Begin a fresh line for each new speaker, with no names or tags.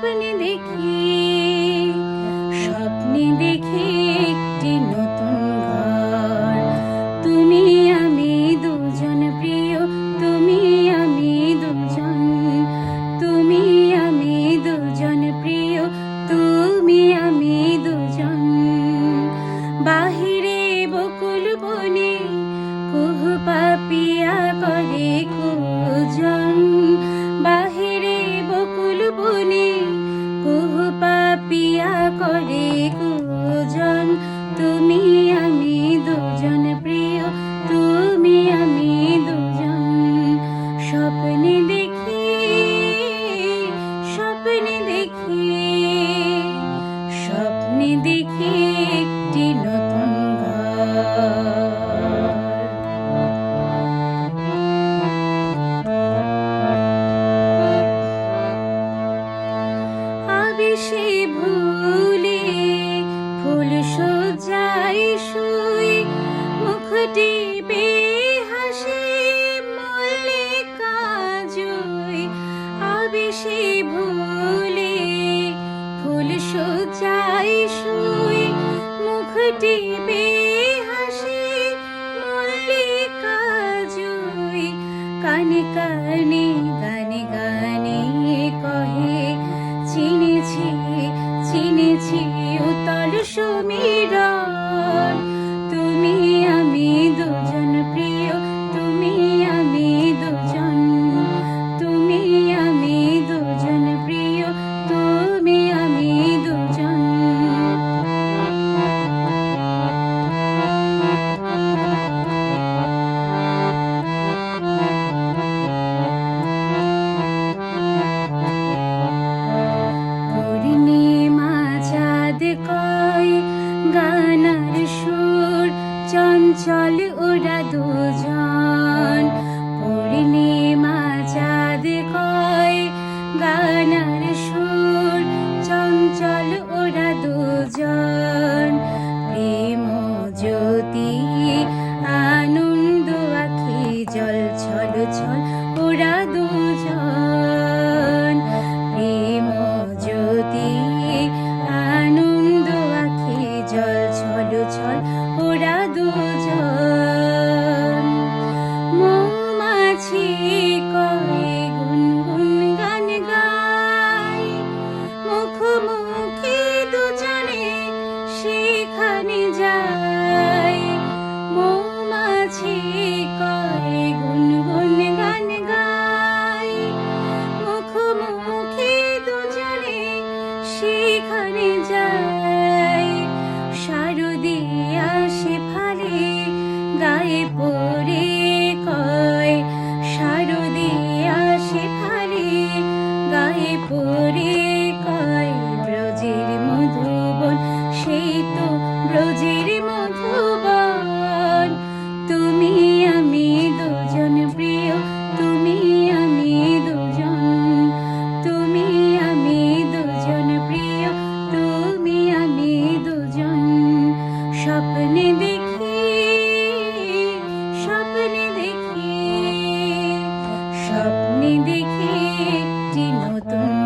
স্বপ্নে দেখি করে কুজন তুমি আমি দুজন প্রিয়, তুমি আমি দুজন। স্বপ্নে দেখি স্বপ্নে দেখি স্বপ্নে দেখি একটি নতুন ঘর। টিপে মল্লিকা ভুলে ফুল সজ্জায় শুই। মুখ টিপে হাসে মল্লিকা জয় কানে কানে গানে গানে কহে, চিনেছি চিনেছি উতল চঞ্চল ওরা দুজন। পূর্ণিমা চাঁদ কয় গানার সুর। চঞ্চল ওরা দুজন। প্রেম জ্যোতি আনন্দ আখি জল ছল ছল ওরা দুজন। প্রেম জ্যোতি আনন্দ আখি জল ছল ছল মৌমাছি কয়ে গুনগুন গান গায় মুখোমুখি দুজনে সেখানে যায় মৌমাছি কয়ে গুনগুন গান গায় মুখোমুখি দুজনে সেখানে যায় শারদিয়া সে ফালে গায়ে ধরে কাই ব্রজের মধুবন, সেই তো ব্রজের মধুবন। তুমি আমি দুজন প্রিয়, তুমি আমি দুজন। তুমি আমি দুজন প্রিয়, তুমি আমি দুজন। স্বপ্নে দেখি স্বপ্নে দেখি স্বপ্নে দেখি একটি নতুন